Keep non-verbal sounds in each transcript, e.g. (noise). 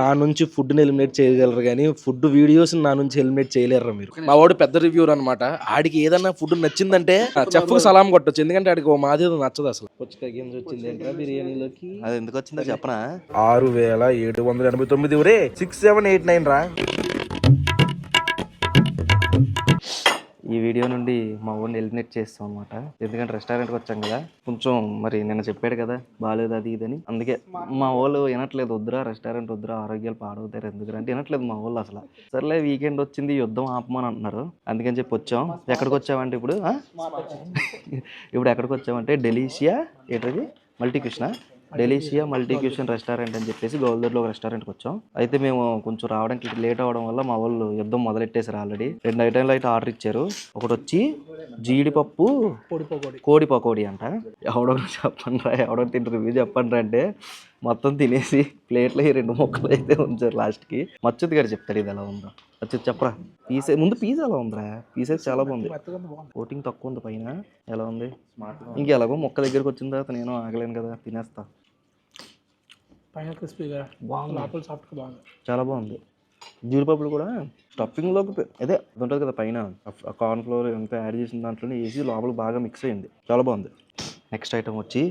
నా నుంచి ఫుడ్ని ఎలిమినేట్ చేయగలరు కానీ ఫుడ్ వీడియోస్ నా నుంచి ఎలిమినేట్ చేయలేరు మీరు. మా వాడు పెద్ద రివ్యూర్ అనమాట ఆడికి ఏదన్నా ఫుడ్ నచ్చిందంటే చెఫ్ సలాం కొట్టొచ్చు. ఎందుకంటే ఆడికి ఓ మాది నచ్చదు అసలు. వచ్చింది బిర్యానీలోకి? అది ఎందుకు వచ్చిందో చెప్పనా? ఆరు వేల ఏడు వందల ఎనభై తొమ్మిది ఒరే సిక్స్ సెవెన్ ఎయిట్ నైన్ రా. ఈ వీడియో నుండి మా ఊరిని ఎలిమినేట్ చేస్తాం అనమాట ఎందుకంటే రెస్టారెంట్కి వచ్చాం కదా. కొంచెం మరి నిన్న చెప్పాడు కదా బాగాలేదు అది ఇదని అందుకే మా వాళ్ళు వినట్లేదు వద్దురా రెస్టారెంట్ వద్దురా ఆరోగ్యాలు పాడవుతారు ఎందుకు అంటే వినట్లేదు మా వాళ్ళు అసలు. సర్లే వీకెండ్ వచ్చింది యుద్ధం ఆపమని అంటున్నారు. అందుకని చెప్పి వచ్చాం. ఎక్కడికి వచ్చామంటే ఇప్పుడు? (laughs) ఇప్పుడు ఎక్కడికి వచ్చామంటే డెలీషియా ఏంటది? Multi Krishna Delicia multi cuisine restaurant అని చెప్పేసి గోల్దర్లో ఒక రెస్టారెంట్కి వచ్చాం. అయితే మేము కొంచెం రావడానికి లేట్ అవ్వడం వల్ల మా వాళ్ళు యుద్ధం మొదలెట్టేశారు ఆల్రెడీ. రెండు ఐటెంలు అయితే ఆర్డర్ ఇచ్చారు. ఒకటి వచ్చి జీడిపప్పు కోడి పకోడీ అంట. ఎవడో చెప్పండి రా ఎవడో తింటారు రివ్యూ చెప్పండి రా అంటే మొత్తం తినేసి ప్లేట్లో ఈ రెండు ముక్కలు అయితే ఉంచారు లాస్ట్కి. మచ్చుత్ గారు చెప్తారు ఇది ఎలా ఉందో. మచ్చుత్ చెప్పరా? పీసే ముందు పీస్ ఎలా ఉందిరా? పీసెస్ చాలా బాగుంది. కోటింగ్ తక్కువ ఉంది పైన. ఎలా ఉంది? ఇంక ఎలాగో మొక్క దగ్గరికి వచ్చిన తర్వాత నేను ఆగలేను కదా తినేస్తా. పైన క్రిస్పీగా బాగుంది. చాలా బాగుంది. జీడిపప్పులు కూడా స్టఫింగ్లోకి అదే అది ఉంటుంది కదా పైన. కార్న్ ఫ్లోర్ ఎంత యాడ్ చేసిన దాంట్లోనే వేసి లోపల బాగా మిక్స్ అయింది. చాలా బాగుంది. నెక్స్ట్ ఐటమ్ వచ్చి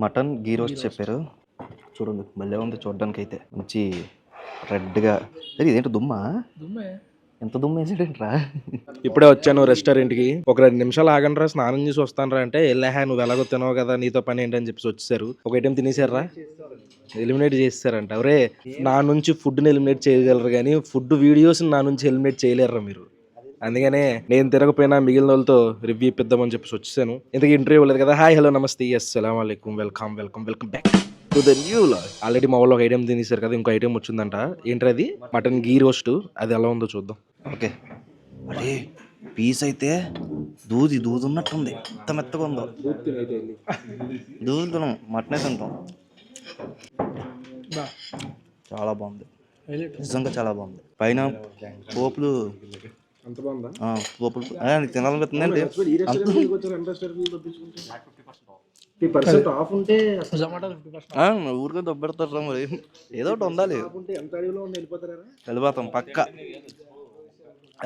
మటన్ గీ రోస్ట్ చెప్పారు. చూడండి భలే ఉంది చూడడానికి అయితే మంచి రెడ్గా. సరే ఇదేంటి దుమ్మా? దుమ్మే. ఎంత దుమ్మ వేసాడేంట్రా? ఇప్పుడే వచ్చాను రెస్టారెంట్కి ఒక రెండు నిమిషాలు ఆగండి రా స్నానం చేసి వస్తాను రా అంటే వెళ్ళా నువ్వు ఎలాగో తినవు కదా నీతో పని ఏంటని చెప్పేసి వచ్చేసారు. ఒక ఐటెం తినేసారా? ఎలిమినేట్ చేస్తారంట. ఒరే నా నుంచి ఫుడ్ని ఎలిమినేట్ చేయగలరు కానీ ఫుడ్ వీడియోస్ నా నుంచి ఎలిమినేట్ చేయలేరు మీరు. అందుకనే నేను తిరగపోయినా మిగిలిన వాళ్ళతో రివ్యూ ఇప్పిద్దామని చెప్పేసి వచ్చేసాను. ఇంతకీ ఇంటర్వ్యూ లేదు కదా? హాయ్ హలో నమస్తే. అస్సలం welcome welcome welcome back. To the new already మా వాళ్ళు ఒక ఐటెం తినేసారు కదా ఇంకో ఐటెం వచ్చిందంట. ఏంటి అది? మటన్ గీ రోస్ట్ అది ఎలా ఉందో చూద్దాం. ఓకే. అరే పీస్ అయితే దూది దూది ఉన్నట్టుంది. ఎంత మెత్తగా ఉందో. దూది తినం మటనే తింటాం. బా. చాలా బాగుంది. నిజంగా చాలా బాగుంది. పైన పోపులు అంత బాగుందా? ఆ, పోపులు. తినాలనిపిస్తుంది అంటే ఊరికే దొబ్బెడతారా మరి. ఏదో ఒకటి ఉండాలి. ఎంత అడవిలో ఉండి వెళ్ళిపోతారా? వెళ్ళిపోతాం పక్క.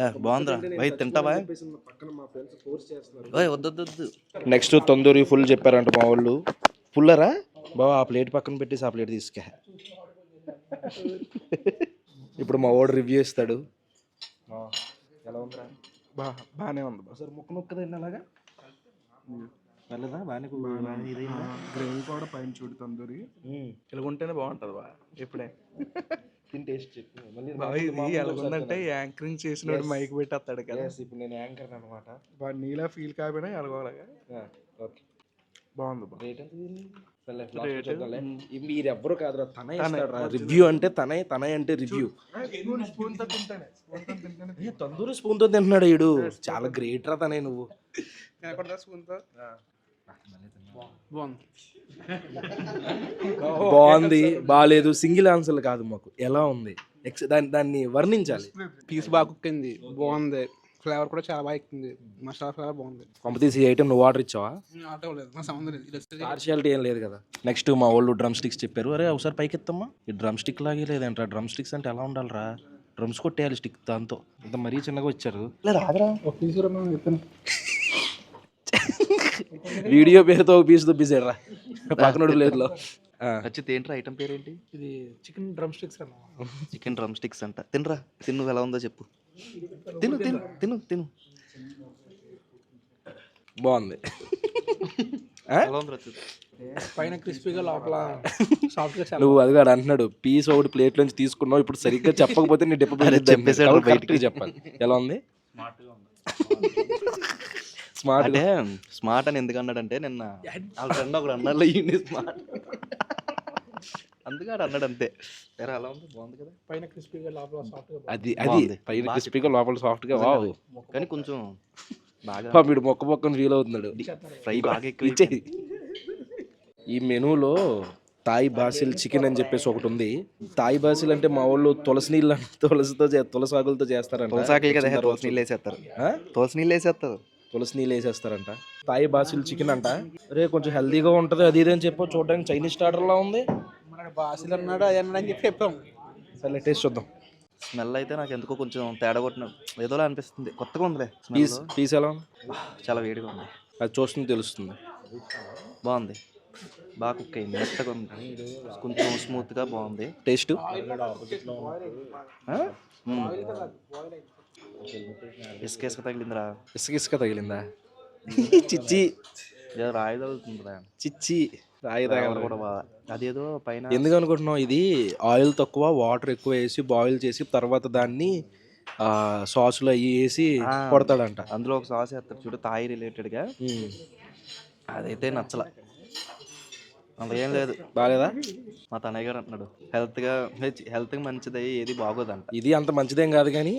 ఏ, బాగుందిరా. భయ్ తింటావా? పక్కన మా ఫ్రెండ్స్ ఫోర్స్ చేస్తున్నారు. ఓయ్ వద్దు వద్దు, వద్దు. నెక్స్ట్ తందూరి ఫుల్ చెప్పారంట మా వాళ్ళు. ఫుల్లరా బాబా ఆ ప్లేట్ పక్కన పెట్టేసి ఆ ప్లేట్ తీసుకే. ఇప్పుడు మా వాడు రివ్యూ ఇస్తాడు ఎలా ఉందిరా? బా బాగానే ఉంది ఒకసారి ముక్క ముక్క తిన్న వెళ్ళదా బాగానే గ్రెయిన్ కూడా పైన చూడు తందూరి. ఇలాగుంటేనే బాగుంటుంది బా ఇప్పుడే. తిని టేస్ట్ ఎలాగుందంటే యాంకరింగ్ చేసినోడు మైక్ పెట్టేస్తాడు కదా. ఇప్పుడు నేను యాంకర్ అనమాట బా నీలా ఫీల్ కాబోయినా ఎలాగోలాగా. ఓకే. బాగుంది బా. రేట్ ఎంత దీన్ని? సర్లే, last లో చూద్దాంలే. ఈ మీరు ఎవ్వరు కాదురా తనే రివ్యూ అంటే తనే తనే అంటే రివ్యూ స్పూన్తో స్పూన్తో తందూరి స్పూన్తో తింటున్నాడు ఈడు. చాలా గ్రేట్ రా తనే నువ్వు. కాకుండా స్పూన్తో బాగుంది. బాగుంది. (laughs) బాగాలేదు. సింగిల్ ఆన్సర్ కాదు మాకు. ఎలా ఉంది? దాన్ని దాన్ని వర్ణించాలి. పీస్ బాగా కుక్ అయింది. బాగుంది. ఫ్లేవర్ కూడా చాలా బాగా ఎక్కింది. మసాలా ఫ్లేవర్ బాగుంది. కంపతీసి ఐటమ్ నువ్వు ఆర్డర్ ఇచ్చావా పార్షియాలిటీ ఏం లేదు కదా. నెక్స్ట్ మా వాళ్ళు డ్రమ్ స్టిక్స్ చెప్పారు. అరే ఒకసారి పైకి ఎత్తమ్మా. ఈ డ్రమ్ స్టిక్ లాగే లేదంట డ్రమ్ స్టిక్స్ అంటే ఎలా ఉండాలిరా? డ్రమ్స్ కొట్టేయాలి స్టిక్ దాంతో. ఇంత మరీ చిన్నగా వచ్చారు. ఒక చెప్పాను. (laughs) వీడియో పేరుతో ఒక పీస్ దుబ్బిసాడు రా పక్కనోడు ప్లేట్లో ఖచ్చితంగా ఏంట్రా ఐటమ్ పేరేంటి? ఇది చికెన్ డ్రమ్ స్టిక్స్ అన్న. చికెన్ డ్రమ్ స్టిక్స్ అంట. తినరా. తిను ఎలా ఉందో చెప్పు. తిను తిను. తిను తిను బాగుంది. (laughs) పైన క్రిస్పీగా లోపల సాఫ్ట్గా నువ్వు అది కాదు అంటున్నాడు. పీస్ ఒకటి ప్లేట్ నుంచి తీసుకున్నావు ఇప్పుడు సరిగ్గా చెప్పకపోతే నీ డిప్ప చెప్పేసాడు బయటికి. చెప్పాలి. ఎలా ఉంది. స్మార్ట్ అంటే స్మార్ట్ అని ఎందుకు అన్నాడంటే నిన్న (laughs) వాళ్ళ ఫ్రెండ్ ఒకడు అన్నాడు ఈ స్మార్ట్ అందుకే అన్నాడు అంతే. సరే అలా ఉంది? బాగుంది కదా. పైన క్రిస్పీగా లోపల సాఫ్ట్గా అది అది. పైన క్రిస్పీగా లోపల సాఫ్ట్గా వావ్ కానీ కొంచెం బాగా వీడు మొక్క మొక్కను ఫీల్ అవుతున్నాడు. ఫ్రై బాగా ఎక్కువ ఇచ్చేయి ఈ మెనూలో తాయి బాసిల్ చికెన్ అని చెప్పేసి ఒకటి ఉంది. తాయి బాసిల్ అంటే మా వాళ్ళు తులసి నీళ్ళు తులసితో చే- తులసి ఆకులతో చేస్తారంట. తులసాకులు కదా తులసి నీళ్ళు వేసేస్తారు ఆ? తులసి నీళ్ళు వేసేస్తారు తులసి నీళ్ళు వేసేస్తారంట. తాయి బాసిల్ చికెన్ అంట. రే కొంచెం హెల్దీగా ఉంటది అది ఇది అని చెప్పు చూడడానికి చైనీస్ స్టార్టర్ లా ఉంది. మన బాసిల్ అన్నాడు అది అన్నాడు అని చెప్పి చెప్పాం. సరే టేస్ట్ చూద్దాం. స్మెల్ అయితే నాకు ఎందుకో కొంచెం తేడా కొట్టిన ఏదోలా అనిపిస్తుంది. కొత్తగా ఉందిలే పీస్ స్మెల్. పీస్ ఎలా ఉంది? చాలా వేడిగా ఉంది. అది చూస్తుంది తెలుస్తుంది. బాగుంది. బాగా కుక్ అయింది మెత్తగా ఉంది. కొంచెం స్మూత్గా బాగుంది. టేస్ట్? ఇసుక ఇసుక తగిలిందిరా ఇసుక ఇసుక తగిలిందా చిచ్చి ఏదో రాయి తగులుతుందిరా చిచ్చి రాయి తగలరా. కూడా బాగా అదేదో పైన ఎందుకు అనుకుంటున్నావు ఇది? ఆయిల్ తక్కువ వాటర్ ఎక్కువ వేసి బాయిల్ చేసి తర్వాత దాన్ని ఆ, సాసులు అవి వేసి. కొడతాడంట. అందులో ఒక సాస్ వేస్తారు చూడు తాయి రిలేటెడ్గా. అదైతే నచ్చల. అంత ఏం లేదు. బాగాలేదా మా తనయ్య గారు అంటున్నాడు హెల్త్గా హెల్త్కి మంచిది ఏది బాగోదంట. ఇది అంత మంచిదేం కాదు కానీ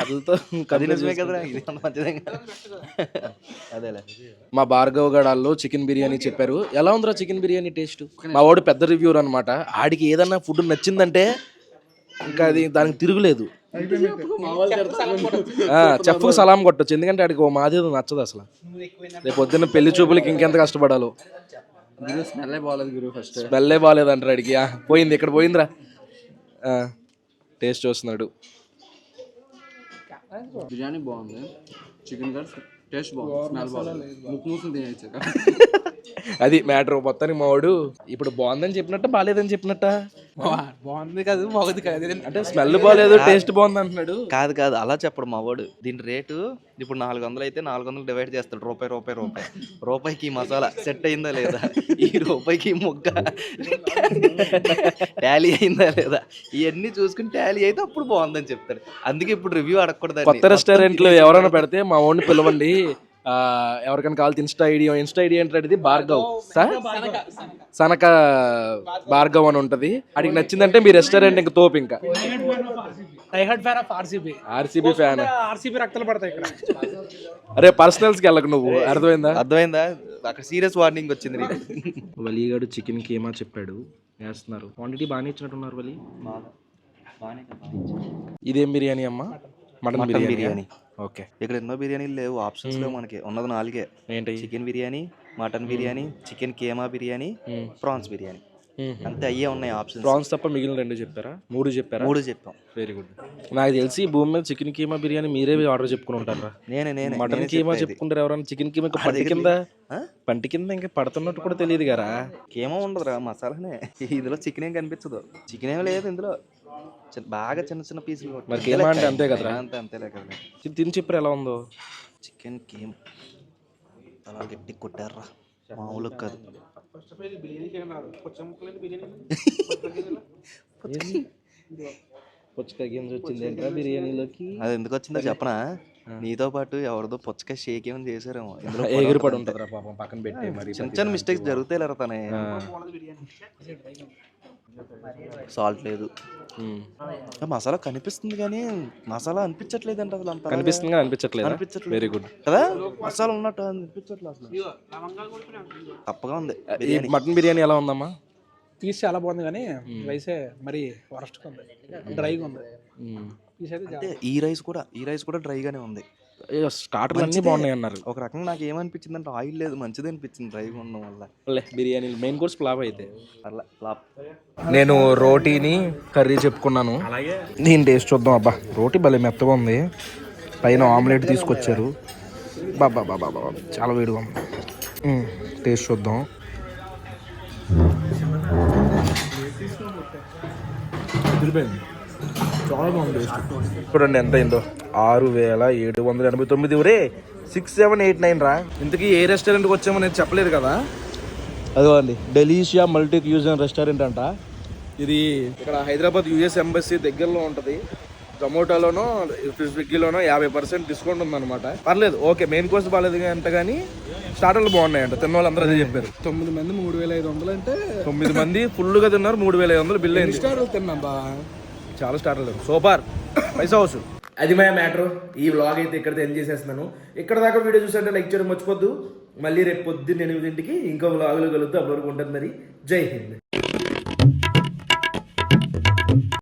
కథలతో అది నిజమే కదరా ఇది అంత మంచిదే అదేలే. మా భార్గవ్ గడాల్లో చికెన్ బిర్యానీ చెప్పారు. ఎలా ఉందిరా చికెన్ బిర్యానీ టేస్ట్? మా వాడు పెద్ద రివ్యూర్ అనమాట ఆడికి ఏదన్నా ఫుడ్ నచ్చిందంటే ఇంకా అది దానికి తిరుగులేదు. చెఫ్ సలాం కొట్టచ్చు. ఎందుకంటే ఆడికి ఓ మాది నచ్చదు అసలు. రేపు పొద్దున్న పెళ్ళి చూపులకి ఇంకెంత కష్టపడాలో. స్మెల్ బాగాలేదు గురు ఫస్ట్. స్మెల్లే బాగాలేదు అంటారు ఆడికి? ఆ, పోయింది. ఇక్కడ పోయిందిరా. టేస్ట్ చూస్తున్నాడు. బిర్యానీ బాగుంది చికెన్ కర్రీ టేస్ట్ బాగుంది స్మెల్ బాగుంది ముక్కు మూసుకుని తినేయచ్చు అది మ్యాటర్ మొత్తానికి మా వాడు ఇప్పుడు బాగుందని చెప్పినట్ట బాగాలేదని చెప్పినట్ట? బాగుంది కాదు బాగుంది కాదు. అంటే స్మెల్ బాగాలేదు టేస్ట్ బాగుంది అంటున్నాడు కాదు కాదు అలా చెప్పడు మా వాడు దీని రేటు ఇప్పుడు నాలుగు వందలు అయితే నాలుగు వందలు డివైడ్ చేస్తాడు రూపాయి రూపాయి రూపాయి. రూపాయికి మసాలా సెట్ అయిందా లేదా? ఈ రూపాయికి ముక్క టాలీ అయిందా లేదా? ఇవన్నీ చూసుకుని టాలీ అయితే అప్పుడు బాగుందని చెప్తాడు. అందుకే ఇప్పుడు రివ్యూ అడగకూడదు కొత్త రెస్టారెంట్లో ఎవరైనా పెడితే మా ఓన్ పిలవండి. ఎవరికైనా కావాలి ఇన్స్టా ఐడి ఇన్స్టా ఐడి ఏంటంటే భార్గవ్. సార్? సనక భార్గవ్. అని ఉంటది. అడిగి నచ్చిందంటే మీ రెస్టారెంట్ ఇంకా తోపు ఇంకా. Fan of RCB. RCB fan? RCB రక్తాలు పడతాయి ఇక్కడ. అరే పర్సనల్స్కి వెళ్ళకు నువ్వు. అర్థమైందా? అర్థమైందా? అక్కడ సీరియస్ వార్నింగ్ వచ్చింది వలీగాడు చికెన్ కీమా చెప్పాడు. వేస్తున్నారు. క్వాంటిటీ బాగానే ఇచ్చినట్టున్నారు వలి. ఇదేం బిర్యానీ అమ్మా? Mutton biryani okay. ఇక్కడ ఎన్నో బిర్యానీలు లేవు ఆప్షన్స్ లేవు మనకి. ఉన్నది నాలుగే. ఏంటి? Chicken biryani mutton biryani chicken keema biryani prawns biryani. అంతే అయ్యే ఉన్నాయి ఆప్షన్స్ ప్రాన్స్ తప్ప మిగిలిన రెండు చెప్పారా? మూడు చెప్పారా? మూడు చెప్పాం. వెరీ గుడ్ నాకు తెలిసి భూమి మీద చికెన్ కీమా బిర్యానీ మీరే ఆర్డర్ చెప్పుకుని ఉంటారా? నేనే నేనే మటన్ కీమా. చెప్పుకుంటారు ఎవరైనా? చికెన్ కీమా పంటి కింద? పంటి కింద ఇంకా పడుతున్నట్టు కూడా తెలియదు కదా? కేమో ఉండదురా మసాలానే. ఇందులో చికెన్ ఏం కనిపించదు. చికెన్ ఏం లేదు ఇందులో. బాగా చిన్న చిన్న పీసులు మరి కేమా అంటే అంతే కదరా? అంతే అంతేలే కదా తిని చెప్పారు ఎలా ఉందో? చికెన్ కేమ్ అలా గట్టి కొట్టారా మామూలు కాదు. పుచ్చకాయ గింజ వచ్చింది ఏంట్రా బిర్యానీలోకి? అది ఎందుకు వచ్చిందో చెప్పనా? నీతో పాటు ఎవరిదో పుచ్చకాయ షేక్ ఏమైనా చేశారేమో. ఇందులో ఎగిరిపడి ఉంటుందిరా పాపం పక్కన పెట్టి మరి చిన్న చిన్న మిస్టేక్స్ జరుగుతాయి లేరా తనే? సాల్ట్ లేదు. మసాలా కనిపిస్తుంది కానీ మసాలా అనిపించట్లేదు అంటే అసలు అంత కనిపిస్తుంది కానీ అనిపించట్లేదు? అనిపించట్లేదు. వెరీ గుడ్ కదా? మసాలా ఉన్నట్టు అనిపించట్లేదు అసలు. తప్పగా ఉంది. ఈ మటన్ బిర్యానీ ఎలా ఉందమ్మా? పీస్ చాలా బాగుంది కానీ రైసే మరి వరస్ట్గా ఉంది. డ్రైగా ఉంది. పీస్ అయితే ఈ రైస్ కూడా ఈ రైస్ కూడా డ్రైగానే ఉంది. ఏ, స్టార్టర్లు అన్నీ బాగున్నాయి అన్నారు. ఒక రకంగా నాకు ఏమనిపించింది అంటే ఆయిల్ లేదు మంచిది అనిపించింది డ్రైగా ఉండడం వల్ల. లే బిర్యానీ మెయిన్ కోర్స్ ఫ్లాప్ అయితే. అలా ఫ్లాప్. నేను రోటీని కర్రీ చెప్పుకున్నాను. నేను టేస్ట్ చూద్దాం అబ్బా. రోటీ భలే మెత్తగా ఉంది. పైన ఆమ్లెట్ తీసుకొచ్చారు. బాబా బాబా బాబా చాలా వేడిగా ఉంది. టేస్ట్ చూద్దాం. చాలా బాగుంది. చూడండి ఎంత అయిందో. ఆరు వేల ఏడు వందల ఎనభై తొమ్మిది ఒరే సిక్స్ సెవెన్ ఎయిట్ నైన్ రా. ఇంతకీ ఏ రెస్టారెంట్కి వచ్చామో నేను చెప్పలేదు కదా? అదిగో అండి డెలీషియా మల్టీ క్యూజన్ రెస్టారెంట్ అంట. ఇది ఇక్కడ హైదరాబాద్ యుఎస్ ఎంబసీ దగ్గరలో ఉంటుంది. జొమాటోలోనో స్విగ్గీలోనో యాభై పర్సెంట్ డిస్కౌంట్ ఉందన్నమాట. పర్లేదు ఓకే మెయిన్ కోర్స్ బాగాలేదు అంట కానీ స్టార్టర్లు బాగున్నాయంట. తిన్న వాళ్ళందరూ అదే చెప్పారు. తొమ్మిది మంది మూడు వేల ఐదు వందలు అంటే తొమ్మిది మంది ఫుల్గా తిన్నారు మూడు వేల ఐదు వందలు బిల్ అయింది. స్టార్ తిన్నాం బా? చాలా స్టార్టర్లు సూపర్ పైసా హౌస్. అది మా మ్యాటర్. ఈ వ్లాగ్ అయితే ఇక్కడ ఎండ్ చేసేస్తున్నాను. ఇక్కడ దాకా వీడియో చూసారంటే లైక్ చేయడం మర్చిపోద్దు. మళ్ళీ రేపు పొద్దున్న ఎనిమిదింటికి ఇంకో వ్లాగులు కలుగుతూ అప్పటివరకు ఉంటుంది మరి. జై హింద్.